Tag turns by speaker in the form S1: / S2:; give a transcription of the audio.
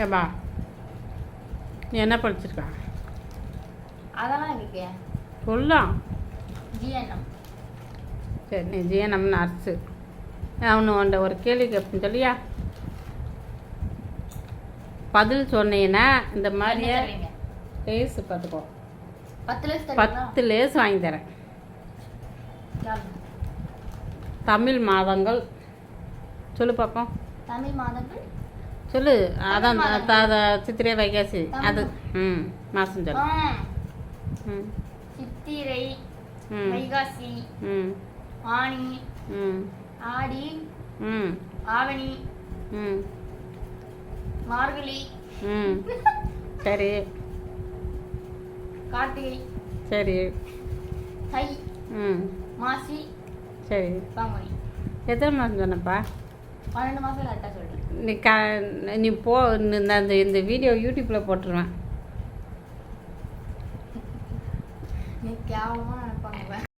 S1: ஏப்பா நீ என்ன படிச்சிருக்கா?
S2: அதெல்லாம் இருக்கு
S1: சொல்லலாம்
S2: ஜிஎன்எம்.
S1: சரி நீ ஜிஎன்எம் நர்ஸு. அவனு உன்ட ஒரு கேள்வி கேட்பேன் சொல்லியா? பதில் சொன்னீங்கன்னா இந்த மாதிரியே லேஸ் பார்த்துக்கோ.
S2: பத்து லேஸ்
S1: வாங்கி தரேன்? தமிழ் மாதங்கள். சொல்லு பார்ப்போம்
S2: தமிழ் மாதங்கள்?
S1: சொல்லு. அதான் சித்திரை வைகாசி அது ம் மாதம் சொல்லு. ம்.
S2: சித்திரை வைகாசி
S1: ம்.
S2: ஆனி
S1: ம்.
S2: ஆடி
S1: ம்.
S2: ஆவணி
S1: ம்.
S2: மார்கழி
S1: ம். சரி.
S2: கார்த்திகை
S1: சரி.
S2: தை
S1: ம்.
S2: மாசி
S1: சரி. எத்தனை மாதம் சொன்னப்பா?
S2: பன்னெண்டு மாசம் கரெக்டாக சொல்றேன்
S1: நீ க நீ போ இந்த இந்த- இந்த வீடியோ யூடியூப்பில் போட்டுருவேன்.
S2: நீ கேவலமாக நினைப்பாங்க